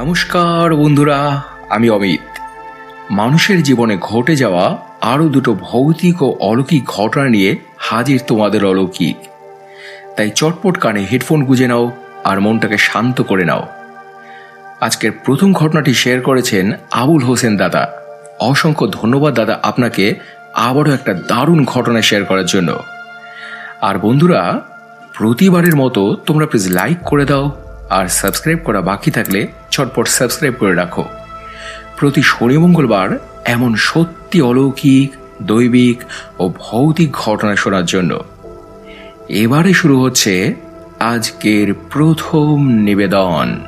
নমস্কার বন্ধুরা, আমি অমিত। মানুষের জীবনে ঘটে যাওয়া আরও দুটো ভৌতিক ও অলৌকিক ঘটনা নিয়ে হাজির তোমাদের অলৌকিক। তাই চটপট কানে হেডফোন গুঁজে নাও আর মনটাকে শান্ত করে নাও। আজকের প্রথম ঘটনাটি শেয়ার করেছেন আবুল হোসেন দাদা। অসংখ্য ধন্যবাদ দাদা আপনাকে আবারও একটা দারুণ ঘটনা শেয়ার করার জন্য। আর বন্ধুরা, প্রতিবারের মতো তোমরা প্লিজ লাইক করে দাও আর সাবস্ক্রাইব করা বাকি থাকলে ছটপট সাবস্ক্রাইব করে রাখো। প্রতি শনি মঙ্গলবার এমন সত্যি অলৌকিক, দৈবিক ও ভৌতিক ঘটনা শোনার জন্য। এবারে শুরু হচ্ছে আজকের প্রথম নিবেদন।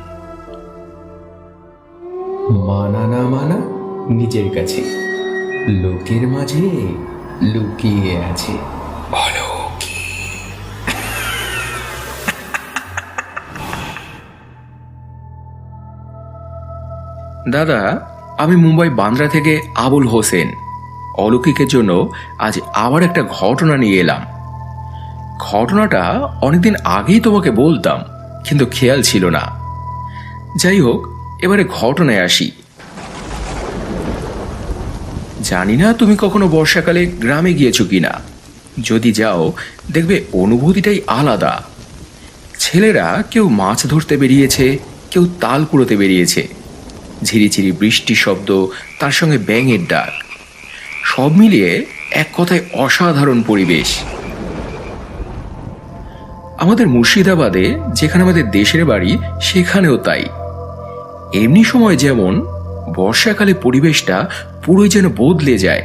মানা না মানা, নিজের কাছে। লোকের মাঝে লুকিয়ে আছে। দাদা, আমি মুম্বাই বান্দ্রা থেকে আবুল হোসেন। অলৌকিকের জন্য আজ আবার একটা ঘটনা নিয়ে এলাম। ঘটনাটা অনেকদিন আগেই তোমাকে বলতাম, কিন্তু খেয়াল ছিল না। যাই হোক, এবারে ঘটনায় আসি। জানি না তুমি কখনো বর্ষাকালে গ্রামে গিয়েছো কিনা। যদি যাও, দেখবে অনুভূতিটাই আলাদা। ছেলেরা কেউ মাছ ধরতে বেরিয়েছে, কেউ তাল কুড়োতে বেরিয়েছে। ঝিরিঝিরি বৃষ্টি শব্দ, তার সঙ্গে ব্যাঙের ডাক। সব মিলিয়ে এক কথায় অসাধারণ পরিবেশ। আমাদের মুর্শিদাবাদে, যেখানে আমাদের দেশের বাড়ি, সেখানেও তাই। এমনি সময় যেমন বর্ষাকালে পরিবেশটা পুরোই যেন বদলে যায়,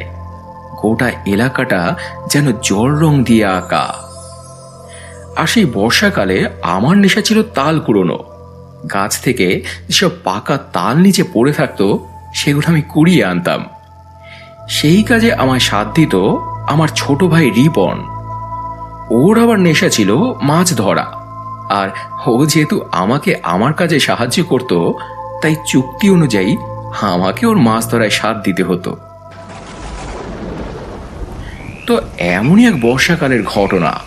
গোটা এলাকাটা যেন জল রং দিয়ে আঁকা। আর সেই বর্ষাকালে আমার নেশা ছিল তাল কুড়োনো। গাছ থেকে যেসব পাকা তাল নিচে পড়ে থাকতো, সেগুলো আমি কুড়িয়ে আনতাম। সেই কাজে আমায় সাথ দিত আমার ছোট ভাই রিপন। ওর আবার নেশা ছিল মাছ ধরা। আর ও যেহেতু আমাকে আমার কাজে সাহায্য করত, তাই চুক্তি অনুযায়ী আমাকে ওর মাছ ধরায় সাথ দিতে হতো। তো এমনই এক বর্ষাকালের ঘটনা।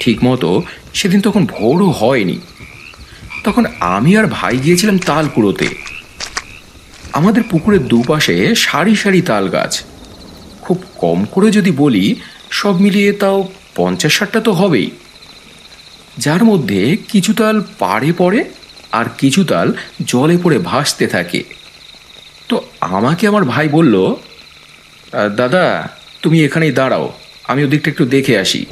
ঠিকমতো সেদিন তখন ভোরও হয়নি। তখন আমি আর ভাই গিয়েছিলাম তাল কুড়োতে আমাদের পুকুরের দুপাশে সারি সারি তাল গাছ খুব কম করে যদি বলি, সব মিলিয়ে তাও পঞ্চাশ ষাটটা তো হবেই। যার মধ্যে কিছু তাল পাড়ে পড়ে আর কিছু তাল জলে পড়ে ভাসতে থাকে। তো আমাকে আমার ভাই বলল দাদা, তুমি এখানেই দাঁড়াও, আমি ওদিকটা একটু দেখে আসি।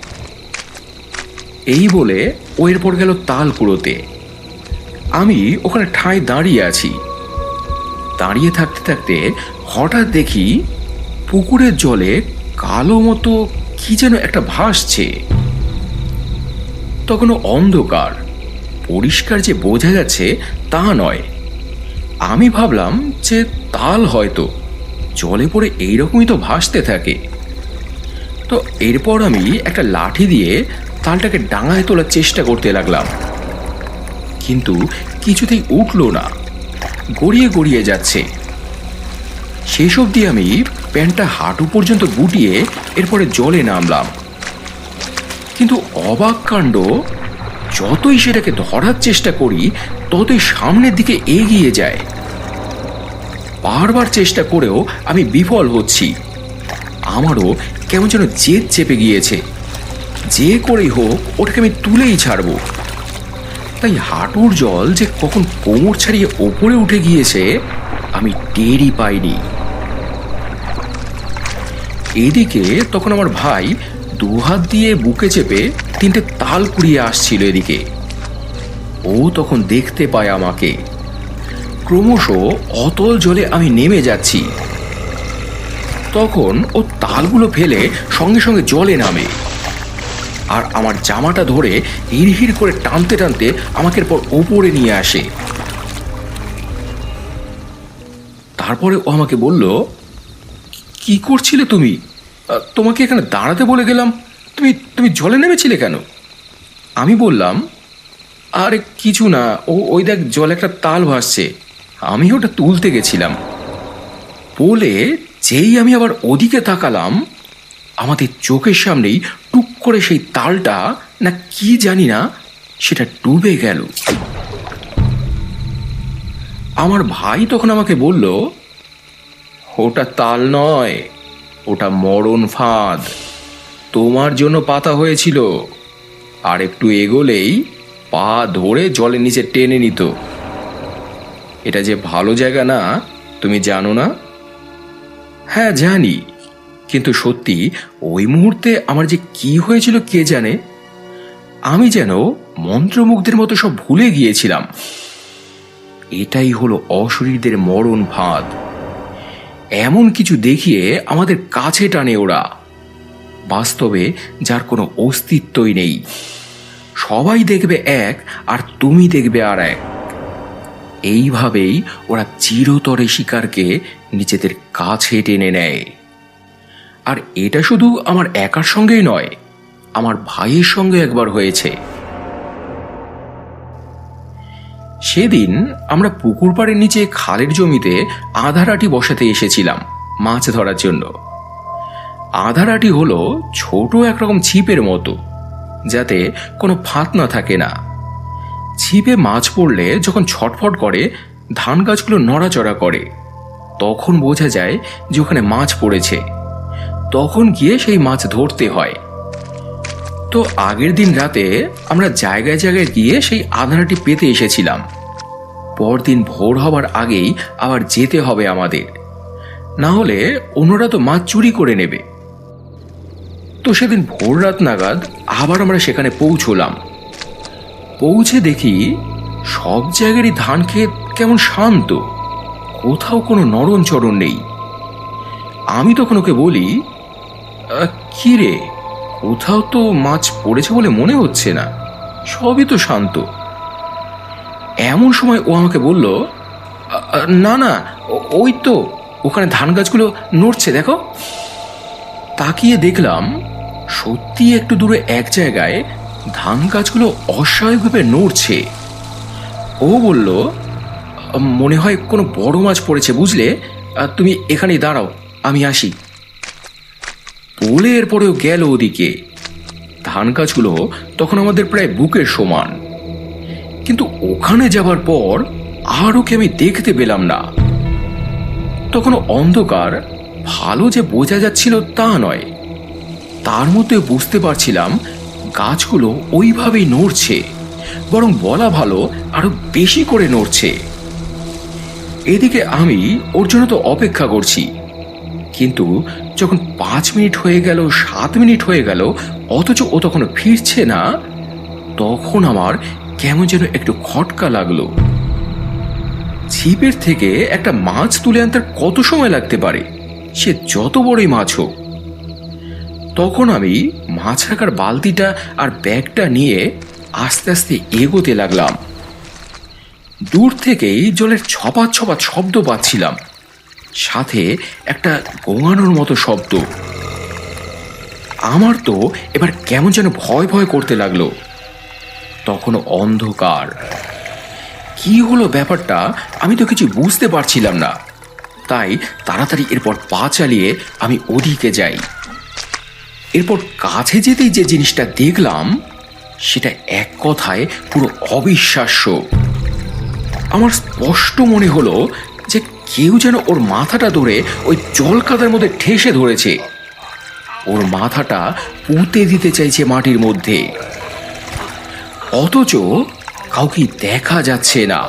এই বলে ও এরপর গেল তাল কুড়োতে আমি ওখানে ঠাঁই দাঁড়িয়ে আছি। দাঁড়িয়ে থাকতে থাকতে হঠাৎ দেখি পুকুরের জলে কালো মতো কি যেন একটা ভাসছে। তখনও অন্ধকার, পরিষ্কার যে বোঝা যাচ্ছে তা নয়। আমি ভাবলাম যে তাল হয়তো জলে পড়ে এইরকমই তো ভাসতে থাকে। তো এরপর আমি একটা লাঠি দিয়ে তালটাকে ডাঙায় তোলার চেষ্টা করতে লাগলাম। কিন্তু কিছুতেই উঠল না। গড়িয়ে গড়িয়ে যাচ্ছে। সেসব দিয়ে আমি প্যান্টটা হাঁটু পর্যন্ত গুটিয়ে এরপরে জলে নামলাম। কিন্তু অবাক কাণ্ড, যতই সেটাকে ধরার চেষ্টা করি, ততই সামনের দিকে এগিয়ে যায়। বারবার চেষ্টা করেও আমি বিফল হচ্ছি। আমারও কেমন যেন জেদ চেপে গিয়েছে। যে করেই হোক, ওটাকে আমি তুলেই ছাড়বো। তাই হাঁটুর জল যে কখন কোমর ছাড়িয়ে ওপরে উঠে গিয়েছে, আমি টেরই পাইনি। এদিকে তখন আমার ভাই দুহাত দিয়ে বুকে চেপে তিনটে তাল কুড়িয়ে আসছিল এদিকে। ও তখন দেখতে পায় আমাকে। ক্রমশ অতল জলে আমি নেমে যাচ্ছি। তখন ও তালগুলো ফেলে সঙ্গে সঙ্গে জলে নামে। আর আমার জামাটা ধরে হিড়হিড় করে টানতে টানতে আমাকে এরপর ওপরে নিয়ে আসে। তারপরে ও আমাকে বলল, কি করছিলে তুমি? তোমাকে এখানে দাঁড়াতে বলে গেলাম। তুমি তুমি জলে নেমেছিলে কেন? আমি বললাম, আরে কিছু না, ও, ওই দেখ জলে একটা তাল ভাসছে। আমি ওটা তুলতে গেছিলাম। বলে যেই আমি আবার ওদিকে তাকালাম, আমাদের চোখের সামনেই করে সেই তালটা না কি জানি না, সেটা ডুবে গেল। আমার ভাই তখন আমাকে বলল, ওটা তাল নয়, ওটা মরণ ফাঁদ। তোমার জন্য পাতা হয়েছিল, আর একটু এগোলেই পা ধরে জলের নিচে টেনে নিত। এটা যে ভালো জায়গা না, তুমি জানো না? হ্যাঁ জানি। কিন্তু সত্যি ওই মুহূর্তে আমার যে কি হয়েছিল কে জানে? আমি যেন মন্ত্রমুগ্ধের মতো সব ভুলে গিয়েছিলাম। এটাই হলো অশরীরদের মরণ ভাত এমন কিছু দেখিয়ে আমাদের কাছে টানে ওরা। বাস্তবে যার কোনো অস্তিত্বই নেই। সবাই দেখবে এক আর তুমি দেখবে আর এক। এইভাবেই ওরা চিরতরে শিকারকে নিজেদের কাছে টেনে নেয়। আর এটা শুধু আমার একার সঙ্গেই নয়, আমার ভাইয়ের সঙ্গে একবার হয়েছে। সেদিন আমরা পুকুর পাড়ের নিচে খালের জমিতে আধারাটি বসাতে এসেছিলাম মাছ ধরার জন্য। আধারাটি হলো ছোট একরকম ছিপের মতো, যাতে কোনো ফাঁক না থাকে না। ছিপে মাছ পড়লে যখন ছটফট করে ধান গাছগুলো নড়াচড়া করে, তখন বোঝা যায় যে ওখানে মাছ পড়েছে। তখন গিয়ে সেই মাছ ধরতে হয়। তো আগের দিন রাতে আমরা জায়গায় জায়গায় গিয়ে সেই আধারাটি পেতে এসেছিলাম। পরদিন ভোর হবার আগেই আবার যেতে হবে আমাদের। না হলে অন্যরা তো মাছ চুরি করে নেবে। তো সেদিন ভোর রাত নাগাদ আবার আমরা সেখানে পৌঁছলাম। পৌঁছে দেখি সব জায়গারই ধান ক্ষেত কেমন শান্ত। কোথাও কোনো নরম চরণ নেই। আমি তখন ওকে বলি "আহ, কি রে কোথাও তো মাছ পড়েছে বলে মনে হচ্ছে না। সবই তো শান্ত। এমন সময় ও আমাকে বলল "আ, আ, না না ওই তো ওখানে ধান গাছগুলো নড়ছে দেখো। তাকিয়ে দেখলাম সত্যি একটু দূরে এক জায়গায় ধান গাছগুলো অস্বাভাবিকভাবে নড়ছে। ও বলল মনে হয় কোনো বড় মাছ পড়েছে বুঝলে? তুমি এখানেই দাঁড়াও আমি আসি। বলে এরপরেও গেল ওদিকে। ধান গাছগুলো তখন আমাদের প্রায় বুকের সমান। কিন্তু ওখানে যাবার পর আর ওকে আমি দেখতে পেলাম না। তখন অন্ধকার, ভালো যে বোঝা যাচ্ছিল তা নয়। তার মধ্যে বুঝতে পারছিলাম গাছগুলো ওইভাবেই নড়ছে, বরং বলা ভালো আরও বেশি করে নড়ছে। এদিকে আমি ওর জন্য তো অপেক্ষা করছি। কিন্তু যখন পাঁচ মিনিট হয়ে গেল, সাত মিনিট হয়ে গেল, অথচ ও তখনও ফিরছে না, তখন আমার কেমন যেন একটু খটকা লাগল। ছিপের থেকে একটা মাছ তুলে আনতে কত সময় লাগতে পারে? সে যত বড়ই মাছ হোক। তখন আমি মাছ রাখার বালতিটা আর ব্যাগটা নিয়ে আস্তে আস্তে এগোতে লাগলাম। দূর থেকেই জলের ছপাত ছপাত শব্দ পাচ্ছিলাম সাথে একটা গোঙানোর মতো শব্দ। আমার তো এবার কেমন যেন ভয় ভয় করতে লাগল। তখনও অন্ধকার। কি হলো ব্যাপারটা আমি তো কিছু বুঝতে পারছিলাম না। তাই তাড়াতাড়ি এরপর পা চালিয়ে আমি ওদিকে যাই। এরপর কাছে যেতেই যে জিনিসটা দেখলাম, সেটা এক কথায় পুরো অবিশ্বাস্য। আমার স্পষ্ট মনে হলো কেউ যেন ওর মাথাটা ধরে ওই জল কাদার মধ্যে ঠেসে ধরেছে। ওর মাথাটা পুঁতে দিতে চাইছে মাটির মধ্যে। অথচ কাউকে দেখা যাচ্ছে না।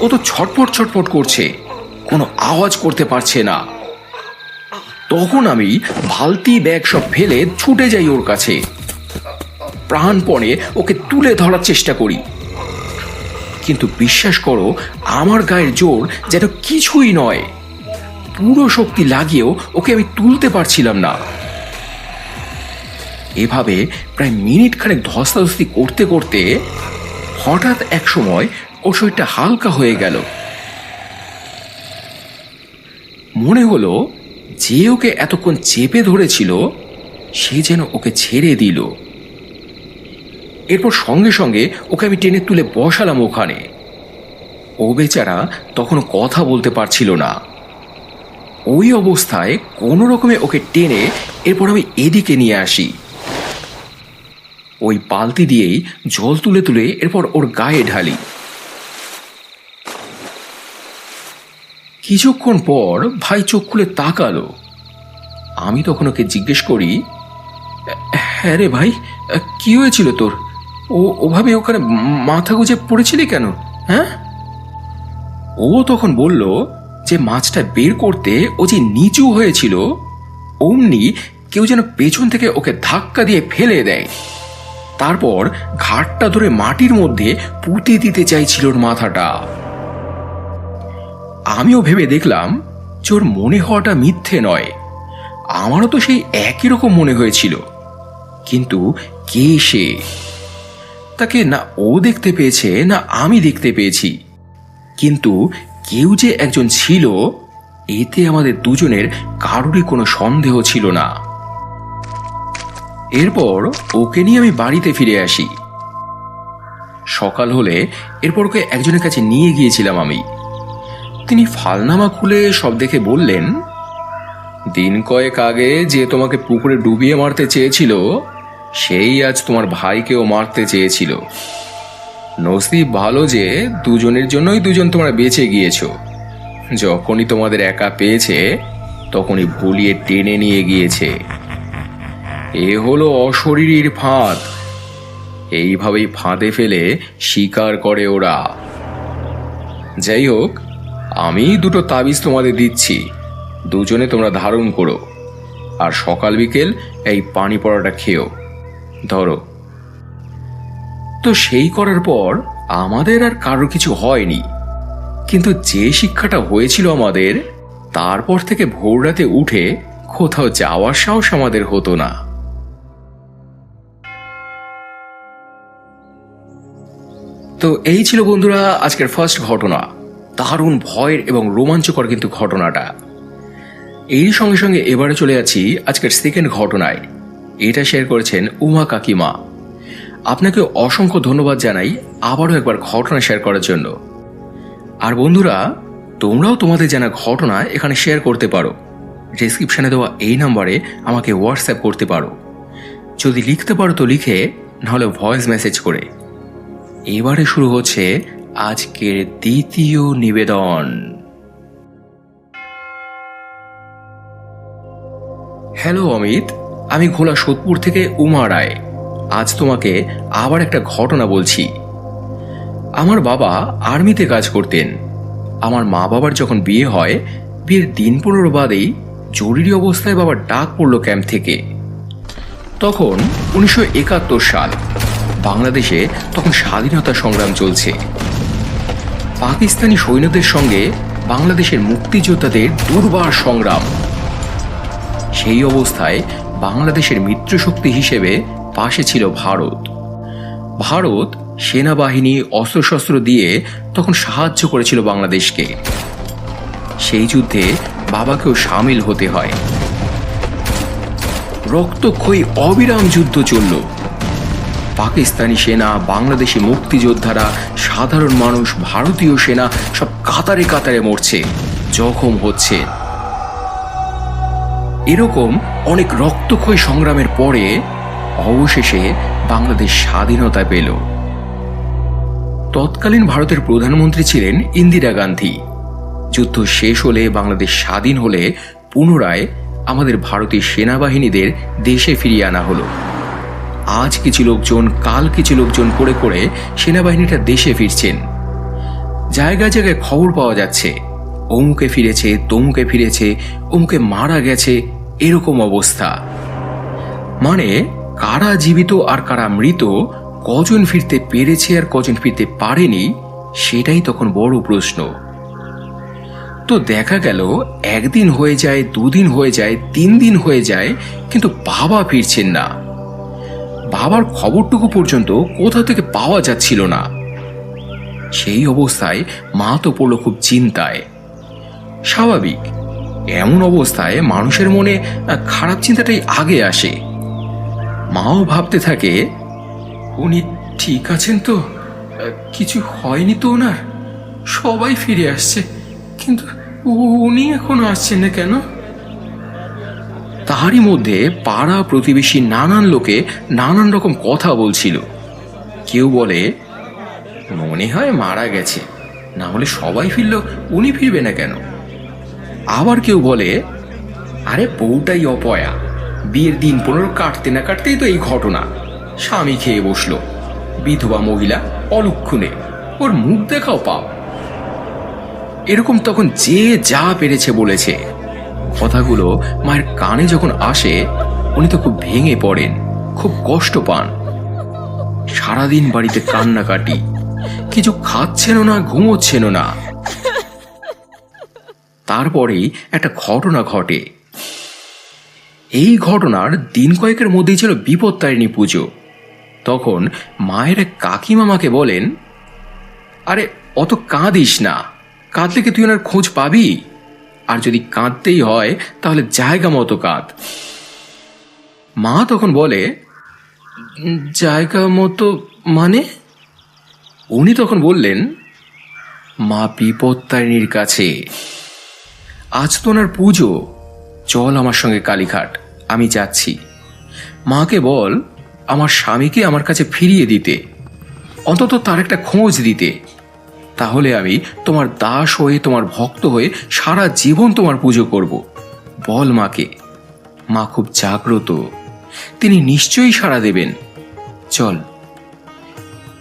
ও তো ছটফট ছটফট করছে, কোনো আওয়াজ করতে পারছে না। তখন আমি ভালতি ব্যাগ সব ফেলে ছুটে যাই ওর কাছে। প্রাণপণে ওকে তুলে ধরার চেষ্টা করি। কিন্তু বিশ্বাস করো, আমার গায়ের জোর যেন কিছুই নয়। পুরো শক্তি লাগিয়েও ওকে আমি তুলতে পারছিলাম না। এভাবে প্রায় মিনিট খানেক ধস্তাধস্তি করতে করতে হঠাৎ এক সময় ওর শরীরটা হালকা হয়ে গেল। মনে হলো যে ওকে এতক্ষণ চেপে ধরেছিল, সে যেন ওকে ছেড়ে দিল। এরপর সঙ্গে সঙ্গে ওকে আমি টেনে তুলে বসালাম ওখানে। ও বেচারা তখনও কথা বলতে পারছিল না। ওই অবস্থায় কোনো রকমে ওকে টেনে এরপর আমি এদিকে নিয়ে আসি। ওই বালতি দিয়েই জল তুলে তুলে এরপর ওর গায়ে ঢালি। কিছুক্ষণ পর ভাই চোখ খুলে তাকালো। আমি তখন ওকে জিজ্ঞেস করি হ্যাঁ রে ভাই, কি হয়েছিল তোর? ও ওভাবে ওখানে মাথা গুজে পড়েছিলি কেন? হ্যাঁ? ও তখন বলল যে মাছটা বের করতে ও যে নিচু হয়েছিল, অমনি কেউ যেন পেছন থেকে ওকে ধাক্কা দিয়ে ফেলে দেয়। তারপর ঘাটটা ধরে মাটির মধ্যে পুঁতে দিতে চাইছিল ওর মাথাটা। আমিও ভেবে দেখলাম যে ওর মনে হওয়াটা মিথ্যে নয়। আমারও তো সেই একই রকম মনে হয়েছিল। কিন্তু কে সে? তাকে না ও দেখতে পেয়েছে, না আমি দেখতে পেয়েছি। কিন্তু কেউ যে একজন ছিল, এতে আমাদের দুজনের কারোরই কোনো সন্দেহ ছিল না। এরপর ওকে নিয়ে আমি বাড়িতে ফিরে আসি। সকাল হলে এরপর ওকে একজনের কাছে নিয়ে গিয়েছিলাম আমি। তিনি ফালনামা খুলে সব দেখে বললেন, দিন কয়েক আগে যে তোমাকে পুকুরে ডুবিয়ে মারতে চেয়েছিল সেই আজ তোমার ভাইকেও মারতে চেয়েছিল। নসিব ভালো যে দুজনের জন্যই দুজন তোমরা বেঁচে গিয়েছো। যখনই তোমাদের একা পেয়েছে, তখনই ভুলিয়ে টেনে নিয়ে গিয়েছে। এ হলো অশরীরীর ফাঁদ। এইভাবেই ফাঁদে ফেলে শিকার করে ওরা। যাই হোক আমি দুটো তাবিজ তোমাদের দিচ্ছি। দুজনে তোমরা ধারণ করো। আর সকাল বিকেল এই পানি পড়াটা খেও। ধরো। তো সেই করার পর আমাদের আর কারোর কিছু হয়নি। কিন্তু যে শিক্ষাটা হয়েছিল আমাদের, তারপর থেকে ভোর রাতে উঠে কোথাও যাওয়ার সাহস আমাদের হতো না। তো এই ছিল বন্ধুরা আজকের ফার্স্ট ঘটনা। দারুণ ভয়ের এবং রোমাঞ্চকর কিন্তু ঘটনাটা। এই সঙ্গে সঙ্গে এবারে চলে যাচ্ছি আজকের সেকেন্ড ঘটনায়। এটা শেয়ার করেছেন উমা কাকিমা। আপনাকে অসংখ্য ধন্যবাদ জানাই আবারও একবার ঘটনা শেয়ার করার জন্য। আর বন্ধুরা, তোমরাও তোমাদের জানা ঘটনা এখানে শেয়ার করতে পারো। ডিসক্রিপশনে দেওয়া এই নাম্বারে আমাকে হোয়াটসঅ্যাপ করতে পারো। যদি লিখতে পারো তো লিখে, নাহলে ভয়েস মেসেজ করে। এবারে শুরু হচ্ছে আজকের দ্বিতীয় নিবেদন। হ্যালো অমিত। আমি ঘোলা সোদপুর থেকে উমা রায়। আজ তোমাকে আবার একটা ঘটনা বলছি। আমার বাবা আর্মিতে কাজ করতেন। আমার মা বাবার যখন বিয়ে হয়, বিয়ের দিন পনেরো বাদেই জরুরি অবস্থায় বাবার ডাক পড়ল ক্যাম্প থেকে। তখন উনিশশো একাত্তর সাল, বাংলাদেশে তখন স্বাধীনতা সংগ্রাম চলছে। পাকিস্তানি সৈন্যদের সঙ্গে বাংলাদেশের মুক্তিযোদ্ধাদের দুর্বার সংগ্রাম। সেই অবস্থায় বাংলাদেশের মিত্রশক্তি হিসেবে পাশে ছিল ভারত। ভারত সেনাবাহিনী অস্ত্রশস্ত্র দিয়ে তখন সাহায্য করেছিল বাংলাদেশকে। সেই যুদ্ধে বাবাকেও সামিল হতে হয়। রক্তক্ষয়ী অবিরাম যুদ্ধ চলল। পাকিস্তানি সেনা, বাংলাদেশি মুক্তিযোদ্ধারা, সাধারণ মানুষ, ভারতীয় সেনা সব কাতারে কাতারে মরছে। জখম হচ্ছে। এরকম অনেক রক্তক্ষয়ী সংগ্রামের পরে অবশেষে বাংলাদেশ স্বাধীনতা পেল। তৎকালীন ভারতের প্রধানমন্ত্রী ছিলেন ইন্দিরা গান্ধী। যুদ্ধ শেষ হলে বাংলাদেশ স্বাধীন হলে পুনরায় আমাদের ভারতীয় সেনাবাহিনীদের দেশে ফিরিয়ে আনা হলো। আজ কিছু লোকজন, কাল কিছু লোকজন করে করে সেনাবাহিনীটা দেশে ফিরছেন। জায়গায় জায়গায় খবর পাওয়া যাচ্ছে। অমুকে ফিরেছে, তমুকে ফিরেছে, অমুকে মারা গেছে, এরকম অবস্থা। মানে কারা জীবিত আর কারা মৃত, কজন ফিরতে পেরেছে আর কজন ফিরতে পারেনি, সেটাই তখন বড় প্রশ্ন। তো দেখা গেল, একদিন হয়ে যায়, দুদিন হয়ে যায়, তিন দিন হয়ে যায়, কিন্তু বাবা ফিরছেন না। বাবার খবরটুকু পর্যন্ত কোথা থেকে পাওয়া যাচ্ছিল না। সেই অবস্থায় মা তো পড়ল খুব চিন্তায়। স্বাভাবিক। এমন অবস্থায় মানুষের মনে খারাপ চিন্তাটাই আগে আসে। মাও ভাবতে থাকে, উনি ঠিক আছেন তো? কিছু হয়নি তো ওনার? সবাই ফিরে আসছে। কিন্তু উনি এখনও আসছেন না কেন? তাহারই মধ্যে পাড়া প্রতিবেশী নানান লোকে নানান রকম কথা বলছিল। কেউ বলে, মনে হয় মারা গেছে। না হলে সবাই ফিরল উনি ফিরবে না কেন? আবার কেউ বলে, আরে বউটাই অপয়া। বিয়ের দিন পনেরো কাটতে না কাটতেই তো এই ঘটনা। স্বামী খেয়ে বসল। বিধবা মহিলা অলক্ষণে, ওর মুখ দেখাও পাও। এরকম তখন যে যা পেরেছে বলেছে। কথাগুলো মায়ের কানে যখন আসে, উনি তো খুব ভেঙে পড়েন, খুব কষ্ট পান। সারাদিন বাড়িতে কান্নাকাটি, কিছু খাচ্ছেন না ঘুমোচ্ছেন না। তারপরেই একটা ঘটনা ঘটে। এই ঘটনার দিন কয়েকের মধ্যেই ছিল বিপত্তারিণী পুজো। তখন মায়ের এক কাকিমামাকে বলেন, আরে, অত কাঁদিস না। কাঁদলে কি তুই ওনার খোঁজ পাবি? আর যদি কাঁদতেই হয়, তাহলে জায়গা মতো কাঁদ। মা তখন বলে, জায়গা মতো মানে? উনি তখন বললেন, মা বিপত্তারিণীর কাছে। আজ তো ওনার পুজো। চল আমার সঙ্গে কালীঘাট, আমি যাচ্ছি। মাকে বল, আমার স্বামীকে আমার কাছে ফিরিয়ে দিতে। অন্তত তার একটা খোঁজ দিতে। তাহলে আমি তোমার দাস হয়ে, তোমার ভক্ত হয়ে সারা জীবন তোমার পুজো করব। বল মাকে। মা খুব জাগ্রত। তিনি নিশ্চয়ই সাড়া দেবেন। চল।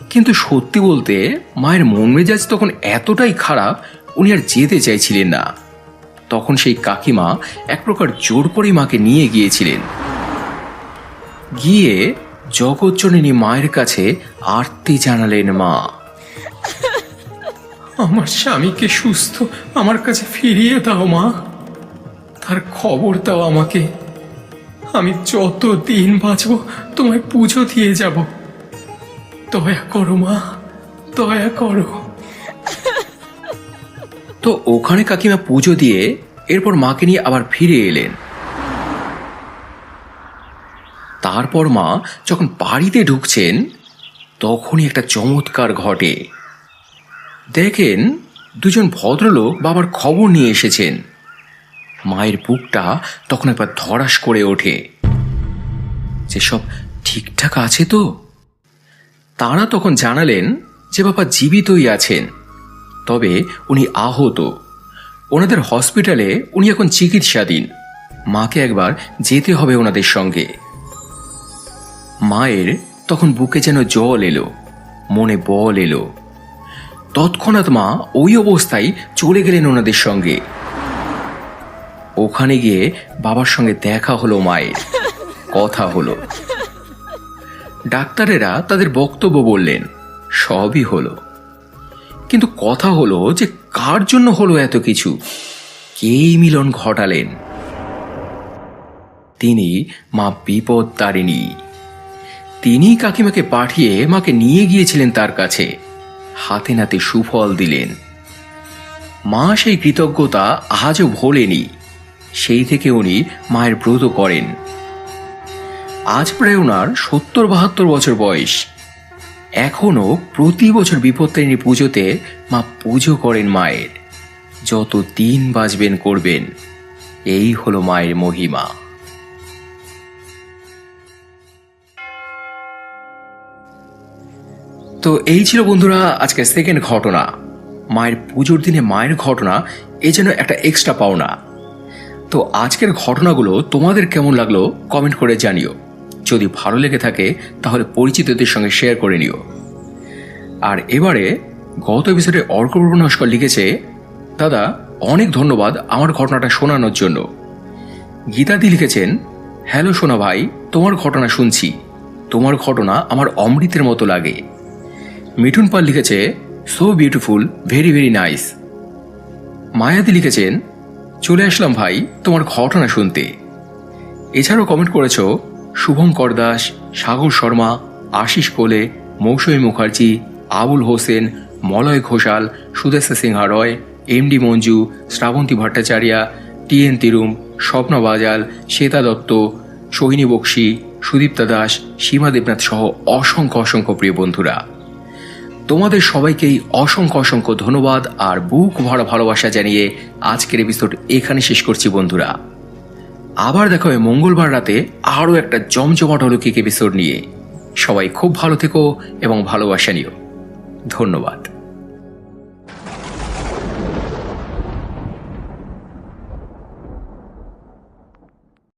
কিন্তু সত্যি বলতে, মায়ের মন মেজাজ তখন এতটাই খারাপ, উনি আর যেতে চাইছিলেন না। তখন সেই কাকিমা এক প্রকার জোর করে মাকে নিয়ে গিয়েছিলেন। গিয়ে জগজ্জননী মায়ের কাছে আরতি জানালেন মা। আমার স্বামীকে সুস্থ আমার কাছে ফিরিয়ে দাও মা। তার খবর দাও আমাকে। আমি যত দিন বাঁচব তোমায় পুজো দিয়ে যাব। দয়া করো মা, দয়া করো। তো ওখানে কাকিমা পুজো দিয়ে এরপর মাকে নিয়ে আবার ফিরে এলেন। তারপর মা যখন বাড়িতে ঢুকছেন, তখনই একটা চমৎকার ঘটে। দেখেন, দুজন ভদ্রলোক বাবার খবর নিয়ে এসেছেন। মায়ের বুকটা তখন একবার ধরাস করে ওঠে। যেসব ঠিকঠাক আছে তো? তারা তখন জানালেন যে বাবা জীবিতই আছেন। তবে উনি আহত। ওনাদের হসপিটালে উনি এখন চিকিৎসাধীন। মাকে একবার যেতে হবে ওনাদের সঙ্গে। মায়ের তখন বুকে যেন জল এলো, মনে বল এলো। তৎক্ষণাৎ মা ওই অবস্থায় চলে গেলেন ওনাদের সঙ্গে। ওখানে গিয়ে বাবার সঙ্গে দেখা হলো মায়ের, কথা হলো। ডাক্তারেরা তাদের বক্তব্য বললেন, সবই হলো। কিন্তু কথা হলো যে কার জন্য হলো এত কিছু? কেই মিলন ঘটালেন? তিনি মা বিপদ তারিণী তিনি কাকিমাকে পাঠিয়ে মাকে নিয়ে গিয়েছিলেন তার কাছে। হাতে নাতে সুফল দিলেন। মা সেই কৃতজ্ঞতা আজও ভোলেনি। সেই থেকে উনি মায়ের ব্রত করেন। আজ প্রায় ওনার সত্তর বাহাত্তর বছর বয়স। এখনও প্রতি বছর বিপত্তারিণী পুজোতে মা পুজো করেন মায়ের। যত দিন বাঁচবেন করবেন, এই হলো মায়ের মহিমা। তো এই ছিল বন্ধুরা আজকের সেকেন্ড ঘটনা। মায়ের পুজোর দিনে মায়ের ঘটনা এই যেন একটা এক্সট্রা পাওনা। তো আজকের ঘটনাগুলো তোমাদের কেমন লাগল কমেন্ট করে জানিও। যদি ভালো লেগে থাকে, তাহলে পরিচিতদের সঙ্গে শেয়ার করে নিও। আর এবারে গত এপিসোডে অর্কপ্রভু নস্কর লিখেছে, দাদা, অনেক ধন্যবাদ আমার ঘটনাটা শোনানোর জন্য। গীতাদি লিখেছেন, হ্যালো সোনা ভাই, তোমার ঘটনা শুনছি। তোমার ঘটনা আমার অমৃতের মতো লাগে। মিঠুন পাল লিখেছে so beautiful very very nice মায়াদি লিখেছেন, চলে আসলাম ভাই তোমার ঘটনা শুনতে। এছাড়াও কমেন্ট করেছ Shubhankar Das Sagar Sharma, Ashis Kole, Mousumi Mukherjee, Abul Hossain, Malay Ghoshal, Sudesha Sinha Roy, MD Manju, Srabanti Bhattacharya T N তিরুম, Swapna বাজাল, শ্বেতা দত্ত, সোহিনী বক্সি, সুদীপ্তা দাস, সীমা দেবনাথ সহ অসংখ্য অসংখ্য প্রিয় বন্ধুরা। তোমাদের সবাইকেই অসংখ্য অসংখ্য ধন্যবাদ আর বুক ভরা ভালোবাসা জানিয়ে আজকের এপিসোড এখানে শেষ করছি বন্ধুরা। আবার দেখা হয় মঙ্গলবার রাতে আরও একটা জমজমাট অলৌকিক এপিসোড নিয়ে। সবাই খুব ভালো থেকো এবং ভালোবাসা নিও। ধন্যবাদ।